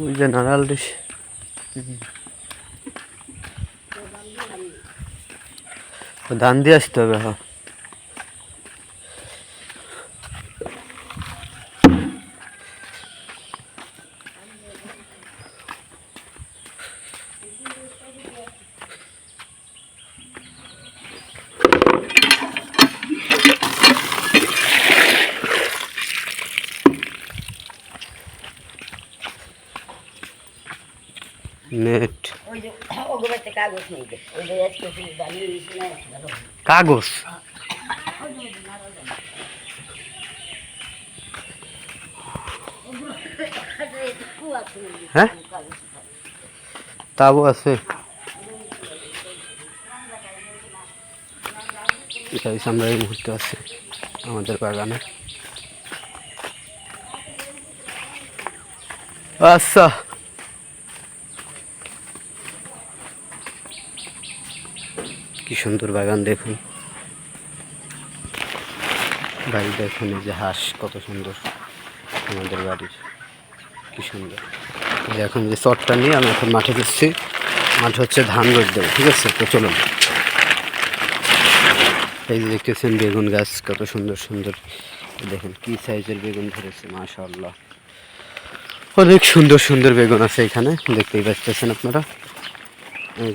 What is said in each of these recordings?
ওই যে নারাল ডিস ধান দিয়ে আসতে হবে হ্যাঁ নেট। কাগজ। হ্যাঁ? তাবু আছে। আমরা এই মুহূর্তে আছি আমাদের বাগানে। আচ্ছা। কি সুন্দর বাগান দেখুন। বাড়ি দেখুন, এই যে হাঁস কত সুন্দর। আমাদের বাড়ির কি সুন্দর। এখন যে চটটা নিয়ে আমি এখন মাঠে যাচ্ছি মাঠ হচ্ছে ধান রোদ দেবো ঠিক আছে? তো চলুন। এই যে দেখতেছেন বেগুন গাছ, কত সুন্দর সুন্দর। দেখেন কি সাইজের বেগুন ধরেছে, মাশাআল্লাহ। অনেক সুন্দর সুন্দর বেগুন আছে এখানে, দেখতেই পাচ্ছেন আপনারা।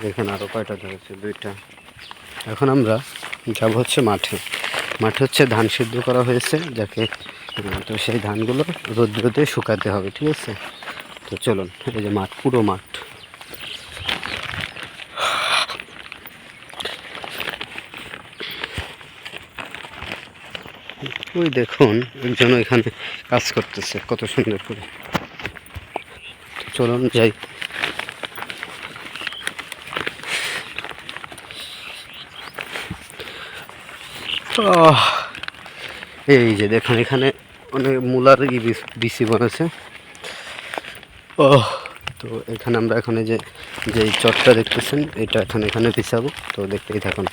দেখেন আরও কয়টা ধরেছে, দুইটা। এখন আমরা যাব হচ্ছে মাঠে। মাঠে হচ্ছে ধান সিদ্ধ করা হয়েছে, যাকে তো সেই ধানগুলো রোদ্রতে শুকাতে হবে, ঠিক আছে? তো চলুন, এই যে মাঠ, পুরো মাঠ। ওই দেখুন, একজন এখানে কাজ করতেছে, কত সুন্দর করে। চলুন যাই। এই যে দেখুন, এখানে অনেক মূলার ই বিচি বনেছে ও তো এখানে আমরা এখানে যে যে চটটা দেখতেছেন, এটা এখন এখানে বিছাবো তো দেখতেই থাকুন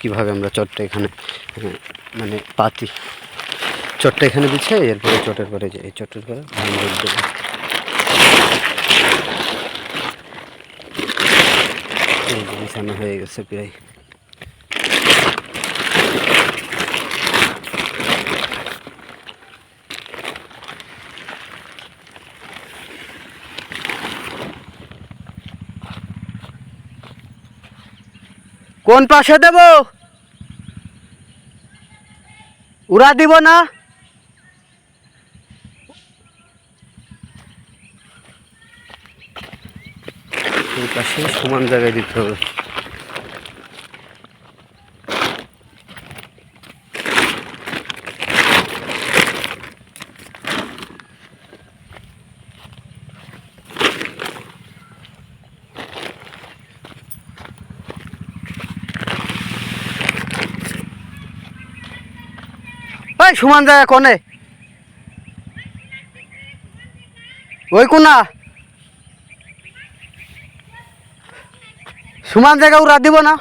কীভাবে আমরা চটটা এখানে মানে পাতি চটটা এখানে বিছাই এরপরে চটের পরে যে এই চটের পরে ধান হয়ে গেছে প্রায়। কোন পাশে দেব? উড়া দিব না? পাশে সমান জায়গায় দিতে হবে। সমান জায়গা কোনে? ওই কোনা? সমান জায়গা উড়া দিব না?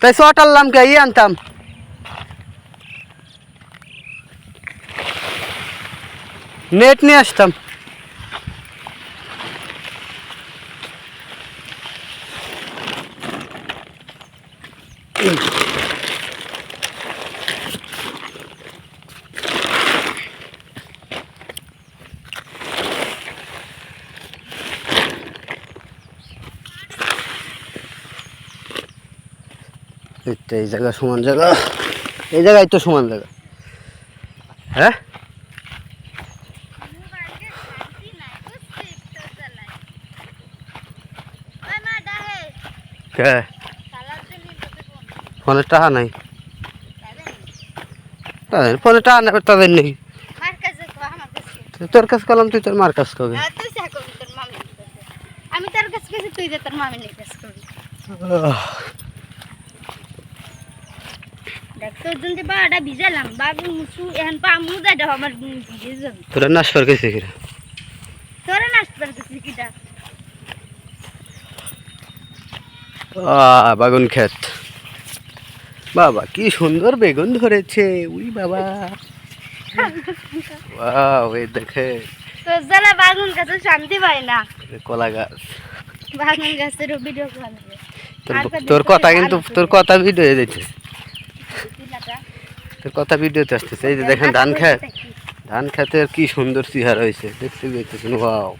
তাই শট আনলাম কে, ই আনতাম। নেট নিয়ে আসতাম এই তো এই জায়গা সমান জায়গা। এই জায়গায় তো সমান জায়গা। হ্যাঁ? কে? ফোনের টাকা নাই। তাদের ফোনে টাকা নেবে তাদের নেই। তোর কাছে কলাম তুই তোর মার কাছ কবে। আমি তোর কাছে তুই তোর মামিনের কাছে তোর জন্য যে বাবাটা ভিজালাম বাবু মুসু এখন পা মু দেয় আমার ভিজে যাবে। তোরা নাশ করে গেছে কিরা? তোরা নাচতে পারতেছিস কিটা? বাগুন ক্ষেত। বাবা কি সুন্দর বেগুন ধরেছে উই বাবা। ওয়াও এই দেখে। তো যারা বাগুন গাছে শান্তি পায় না। কলা গাছ। বাগুন গাছের ভিডিও তোর কথা কিন্তু তোর কথা ভিডিও কথা ভিডিওতে আসতেছে এই যে দেখেন ধান খেত ধান খেতের কি সুন্দর চেহারা হয়েছে দেখতে পেয়েছেন ওয়াও।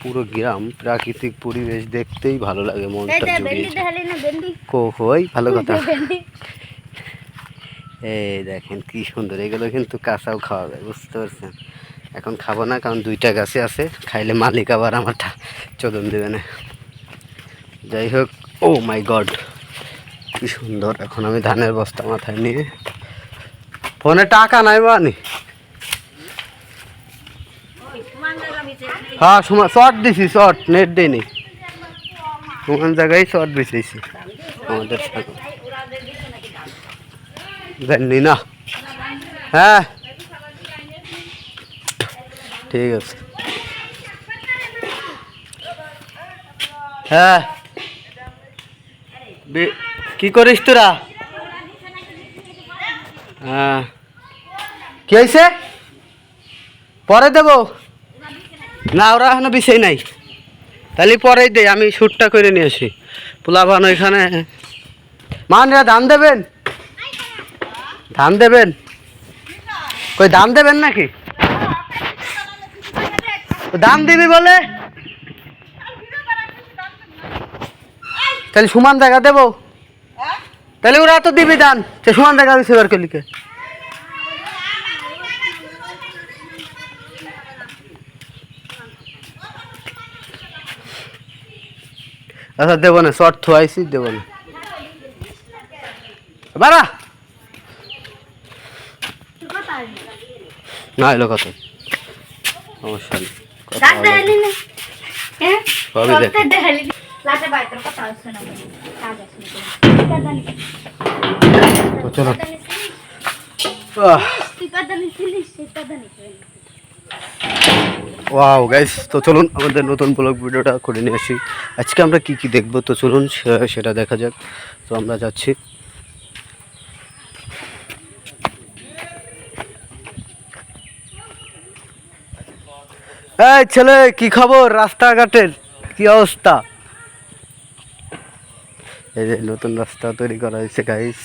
পুরো গ্রাম প্রাকৃতিক পরিবেশ দেখতেই ভালো লাগে মনটা যে জুড়িয়ে। ভেন্ডি দেখালি না ভেন্ডি? কো হই ভালো কথা। এই দেখেন কি সুন্দর এগুলো কিন্তু কাঁচাও খাওয়া যায় বুঝতে পারছেন? এখন খাব না কারণ দুইটা গাছে আছে খাইলে মালিক আবার আমার চোদন দেবে না। যাই হোক ও মাই গড কি সুন্দর এখন আমি ধানের বস্তা মাথায় নিয়ে ফোনে টাকা নাই মানি হ্যাঁ সময় শর্ট দিছি শর্ট নেট দিইনি। সমান জায়গায় শর্ট বিছিয়েছি আমাদের দেননি না? হ্যাঁ। ঠিক আছে। হ্যাঁ। কি করিস তোরা? হ্যাঁ। কি হয়েছে পরে দেবো। না ওরা এখনও বিষয় নাই। তাহলে পরেই দেই আমি শ্যুটটা করে নিয়ে আসি। পোলাভান ওইখানে। মানরা ধান দেবেন? ধান দেবেন? কই ধান দেবেন নাকি? দাম দিবি বলে? তাহলে সমান জায়গা দেবো। তাহলে ওরা তো দিবি দান সে সমান জায়গা দিছে এবার কলিকে। আচ্ছা দেবো না শর্ট থুয়াইছি দেবো না। বারা না এলো কত সমস্যা নেই সবই দেখ। ওয়াও গাইস তো চলুন আমাদের নতুন ব্লগ ভিডিওটা করে নিয়ে আসি। আজকে আমরা কি কি দেখব? তো চলুন সেটা দেখা যাক। তো আমরা যাচ্ছি। এই ছেলে, কি খবর রাস্তাঘাটের? কি অবস্থা? এই যে নতুন রাস্তা তৈরি করা হয়েছে গাইস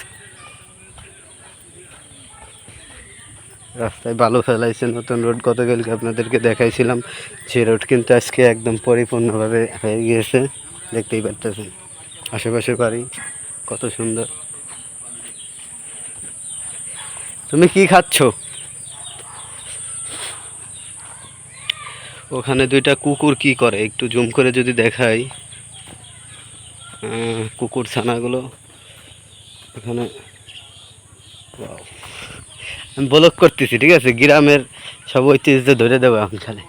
রাস্তায় বালু ফেলাইছে, নতুন রোড গতকালকে আপনাদেরকে দেখাইছিলাম। সে রোড কিন্তু আজকে একদম পরিপূর্ণভাবে হয়ে গিয়েছে, দেখতেই পারতেছেন। আশেপাশে বাড়ি, কত সুন্দর। তুমি কি খাচ্ছ? ওখানে দুইটা কুকুর কি করে? একটু জুম করে যদি দেখাই। কুকুর ছানাগুলো ওখানে. আমি ব্লক করতেছি ঠিক আছে? গ্রামের সব ঐতিহ্য ধরে দেবো এখন খালি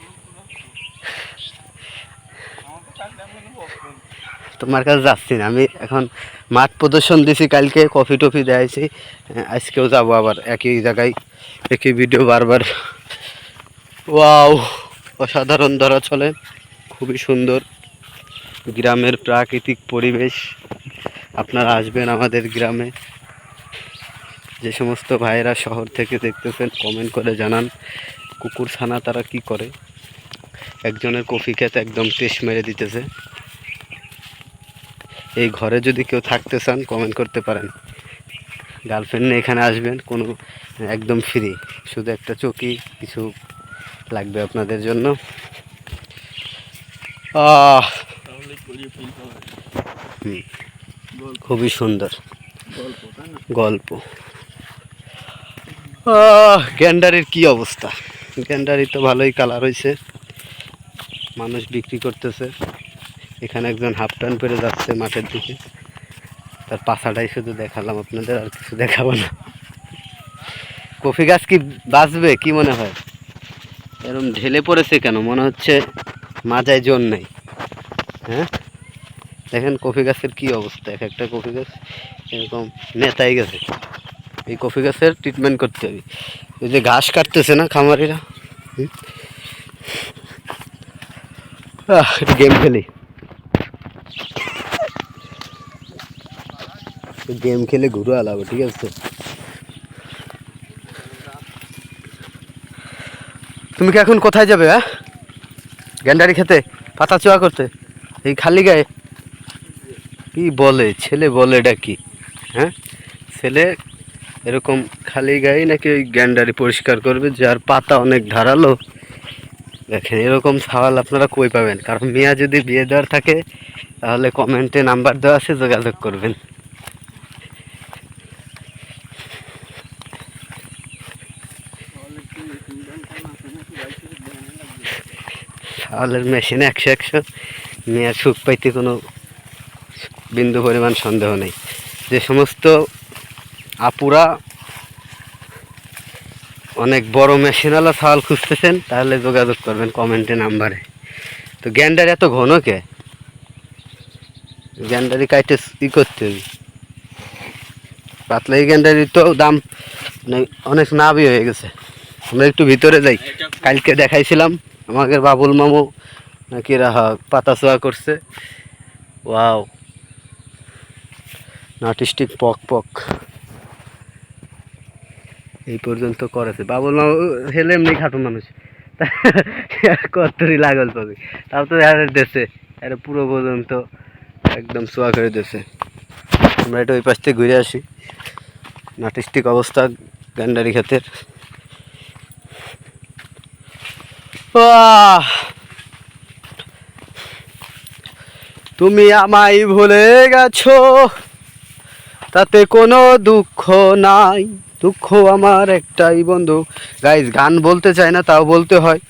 তোমার কাছে যাচ্ছি না আমি এখন মাঠ প্রদর্শন দিছি কালকে কফি টফি দেখাইছি হ্যাঁ, আজকেও যাব আবার একই জায়গায় একই ভিডিও বারবার। ওয়াও অসাধারণ ধরা চলে খুবই সুন্দর। গ্রামের প্রাকৃতিক পরিবেশ আপনারা আসবেন আমাদের গ্রামে। যে সমস্ত ভাইয়েরা শহর থেকে দেখতেছেন কমেন্ট করে জানান, কুকুর ছানা তারা কি করে? একজনের কফি খেতে একদম টেস্ট মেরে দিতেছে। এই ঘরে যদি কেউ থাকতে চান কমেন্ট করতে পারেন। গার্লফ্রেন্ড নিয়ে এখানে আসবেন, কোনো একদম ফ্রি শুধু একটা চকি, কিছু লাগবে আপনাদের জন্য। খুবই সুন্দর। গল্প। গ্যান্ডারির কি অবস্থা? গ্যান্ডারি তো ভালোই কালার হয়েছে মানুষ বিক্রি করতেছে। এখানে একজন হাফ টান পেরে যাচ্ছে মাঠের দিকে। তার পাছাটাই শুধু দেখালাম আপনাদের, আর কিছু দেখাবো না। কফি গাছ কি বাঁচবে, কি মনে হয়? এরকম ঢেলে পড়েছে কেন? মনে হচ্ছে মাজায় জোর নেই। হ্যাঁ? দেখেন কফি গাছের কি অবস্থা, এক একটা কফি গাছ এরকম নেতাই গেছে। এই কফি গাছের ট্রিটমেন্ট করতে হবে। এই যে ঘাস কাটতেছে না খামারিরা? গেম খেলি। গেম খেলে ঘুরে আলাবো ঠিক আছে? তুমি কি এখন কোথায় যাবে হ্যাঁ? গ্যান্ডারি খেতে? পাতা চোয়া করতে? এই খালি গায়ে? কি বলে? ছেলে বলে এটা কি? হ্যাঁ? ছেলে এরকম খালি গায়ে নাকি ওই গ্যান্ডারি পরিষ্কার করবে যার পাতা অনেক ধারালো। দেখেন, এরকম সওয়াল আপনারা কই পাবেন? কারণ মিয়া যদি বিয়ে দেওয়ার থাকে, তাহলে কমেন্টে নাম্বার দেওয়া আছে, যোগাযোগ করবেন। সওয়ালের মেশিনে একশো একশো। মেয়ার সুখ পাইতে কোনো বিন্দু পরিমাণ সন্দেহ নেই। যে সমস্ত আপুরা অনেক বড় মেশিনওয়ালা সওয়াল খুঁজতেছেন তাহলে যোগাযোগ করবেন কমেন্টে নাম্বারে তো গ্যান্ডার এত ঘন কে? গ্যান্ডারি কাইটে ই করতে হবে। পাতলা এই গ্যান্ডারির তো দাম অনেক নাবি হয়ে গেছে। আমরা একটু ভিতরে যাই। কালকে দেখাইছিলাম আমাদের বাবুল মামু নাকি রাহা পাতা ছোয়া করছে। ওয়াও। নাটিস্টিক পক পক। এই পর্যন্ত করেছে। বাবুল মামু হেলে এমনি খাটো মানুষ। কতরি লাগল পাবে। তাও তো আর দেশে, আর পুরো পর্যন্ত একদম সোয়া করে দেশে। আমরা এটা ওই পাশ থেকে ঘুরে আসি। নাটিস্টিক অবস্থা, গান্ডারি ক্ষেতের! তুমি আমায় ভুলে গেছো, তাতে কোনো দুঃখ নাই। দুঃখ আমার একটাই বন্ধু। গাইজ গান বলতে চায় না, তাও বলতে হয়।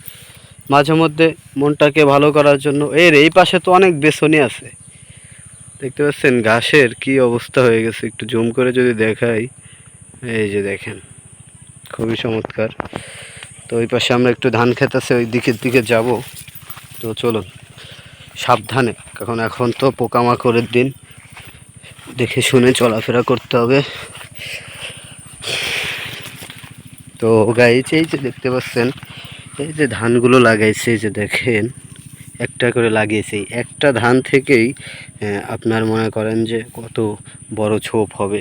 মাঝে মধ্যে মনটাকে ভালো করার জন্য। এর এই পাশে তো অনেক বেসনি আছে। দেখতে পাচ্ছেন, ঘাসের কি অবস্থা হয়ে গেছে। একটু জুম করে যদি দেখাই। এই যে দেখেন, খুবই চমৎকার। তো ওই পাশে আমরা একটু ধান খেত আছে, ওই দিকের দিকে যাব। তো চলুন, সাবধানে। কারণ এখন তো পোকামাকড়ের দিন। দেখে শুনে চলাফেরা করতে হবে। তো গাইছে এই যে দেখতে পাচ্ছেন, এই যে ধানগুলো লাগাইছে যে দেখেন, একটা করে লাগিয়েছে। একটা ধান থেকেই আপনার মনে করেন যে কত বড় ছোপ হবে।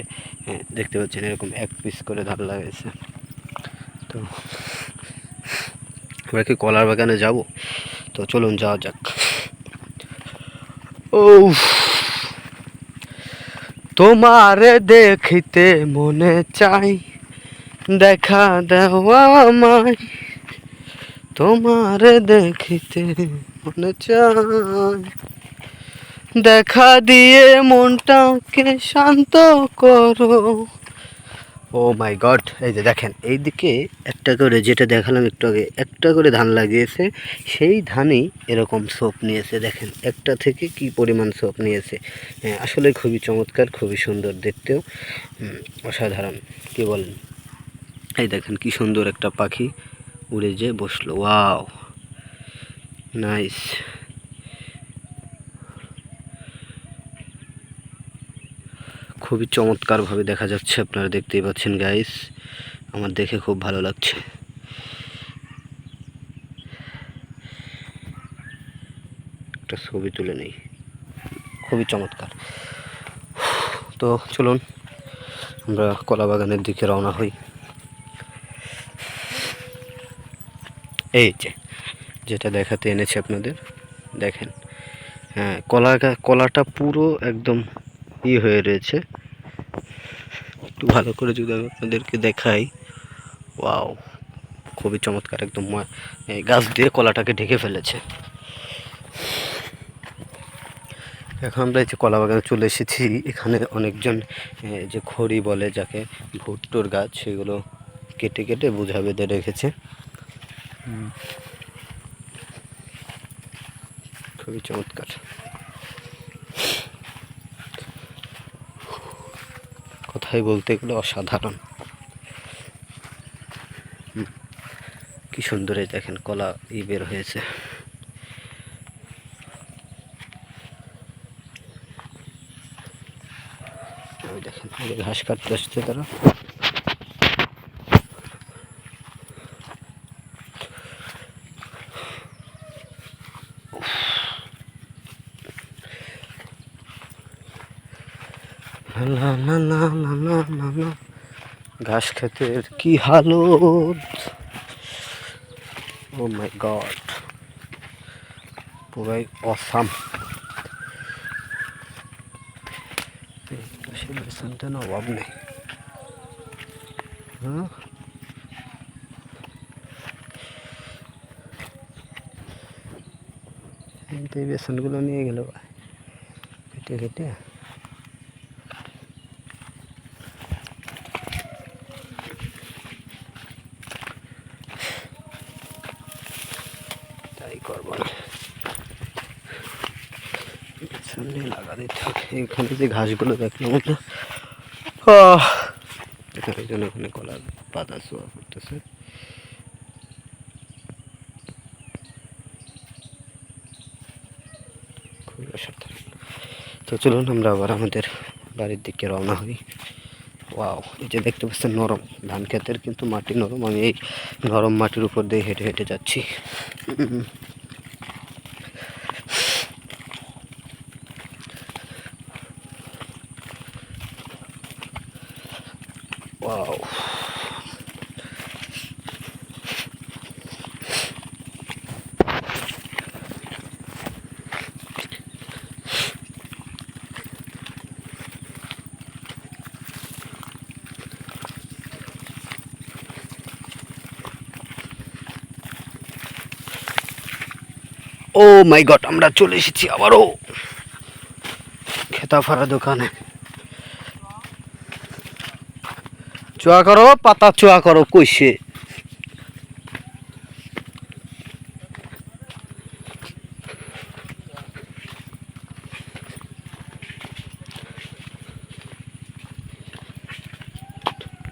দেখতে পাচ্ছেন, এরকম এক পিস করে ধান লাগাইছে। তো, আমরা কি কলার বাগানে যাব? তো চলুন, যাওয়া যাক। ও তোমারে দেখিতে মনে চাই। দেখা দেওয়া আমায়। তোমারে দেখিতে মনে চাই দেখা দিয়ে মনটাকে শান্ত করো। ও মাই গড এই যে দেখেন এইদিকে একটা করে যেটা দেখালাম একটু আগে একটা করে ধান লাগিয়েছে সেই ধানই এরকম সোপ নিয়েছে দেখেন একটা থেকে কি পরিমাণ সোপ নিয়েছে। হ্যাঁ, আসলে খুবই চমৎকার খুবই সুন্দর দেখতেও। অসাধারণ কি বলেন? এই দেখেন কি সুন্দর একটা পাখি উড়ে যে বসল। Wow, nice. খুবই চমৎকারভাবে দেখা যাচ্ছে, আপনারা দেখতেই পাচ্ছেন গাইস আমার দেখে খুব ভালো লাগছে। একটা ছবি তুলে নেই, খুবই চমৎকার। তো চলুন, আমরা কলা বাগানের দিকে রওনা হই। এই যে, যেটা দেখাতে এনেছি আপনাদের, দেখেন। হ্যাঁ কলা কলাটা পুরো একদম ই হয়ে রয়েছে। একটু ভালো করে যদি আমি আপনাদেরকে দেখাই। ওয়াও, খুবই চমৎকার একদম এই গাছ দিয়ে কলাটাকে ঢেকে ফেলেছে। এখন আমরা এই যে কলা বাগানে চলে এসেছি। এখানে অনেকজন যে খড়ি বলে, যাকে ভুট্টোর গাছ, সেগুলো কেটে কেটে বোঝা বেঁধে রেখেছে। খুবই চমৎকার। কথাই বলতে গেলে অসাধারণ। কি সুন্দর এই দেখেন, কলা ই বের হয়েছে। দেখেন ঘাস কাটতে আসছে তারা। লা লা লা লা লা লা লা। ঘাস খেতের কি হালত? ও মাই গড পুরাই অসাম। সে বেসনটা না অভাব নেই। হ্যাঁ? কিন্তু এই বেসনগুলো নিয়ে গেল। কেটে কেটে তাই করব না হবে এখানে যে ঘাসগুলো দেখলাম আহ, এখানে যেন ওখানে কলার পাতা শোয়া করতেছে তো চলুন আমরা আবার আমাদের বাড়ির দিকে রওনা হই। ওয়াও এই যে দেখতে পাচ্ছেন নরম। ধান ক্ষেতের কিন্তু মাটি নরম। আমি এই নরম মাটির উপর দিয়ে হেঁটে হেঁটে যাচ্ছি। ও মাই গড আমরা চলে এসেছি আবারও খেতাফারা দোকানে চুয়া করো পাতা চুয়া করো কইছে